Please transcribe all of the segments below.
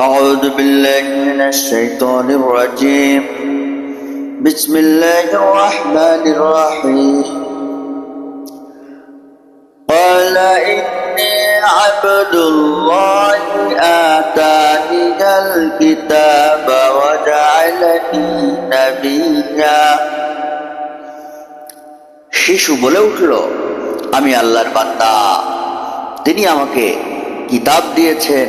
أعوذ بالله من الشيطان الرجيم بسم الله الرحمن الرحيم قال إني عبد الله آتاني الكتاب وجعلني نبيا শিশু বলে উঠল আমি আল্লাহর বান্দা তিনি আমাকে কিতাব দিয়েছেন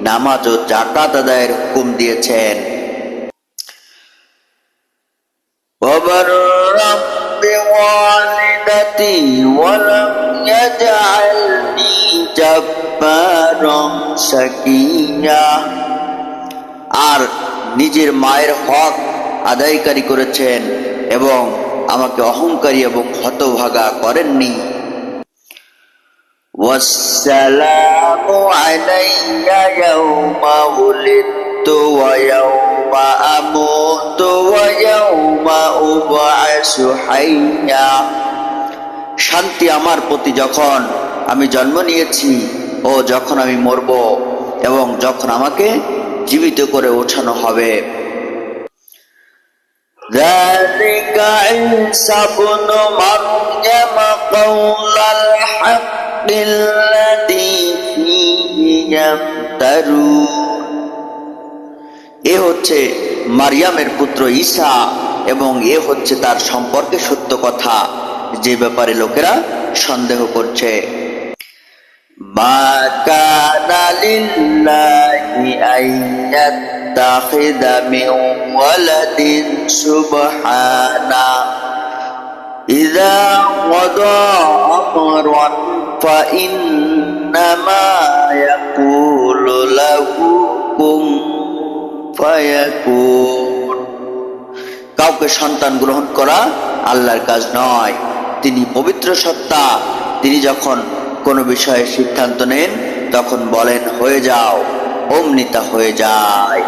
নামাজ ও জাকাত আদায়ের হুকুম দিয়েছেন। আর নিজের মায়ের হক আদায়কারী করেছেন এবং আমাকে অহংকারী এবং হতভাগা করেননি। والسلام علي يوم ولدت ويوم أموت ويوم أبعث حيا শান্তি আমার প্রতি যখন আমি জন্ম নিয়েছি ও যখন আমি মরব এবং যখন আমাকে জীবিত করে ওঠানো হবে ذلك عيسى ابن مريم قول الحق الذي فيه يمترون এ হচ্ছে মারিয়ামের পুত্র ঈসা এবং এ হচ্ছে তার সম্পর্কে সত্য কথা যে ব্যাপারে লোকেরা সন্দেহ করছে মা কানা লিল্লাহি আইয়াত্তাখিযা মিন ওয়ালাদিন সুবহানা ইযা قضى أمرا فإنما يقول له كن فيكون কাউকে সন্তান গ্রহণ করা আল্লাহর কাজ নয় তিনি পবিত্র সত্তা তিনি যখন কোনো বিষয়ে সিদ্ধান্ত নেন তখন বলেন হয়ে যাও অমনি তা হয়ে যায়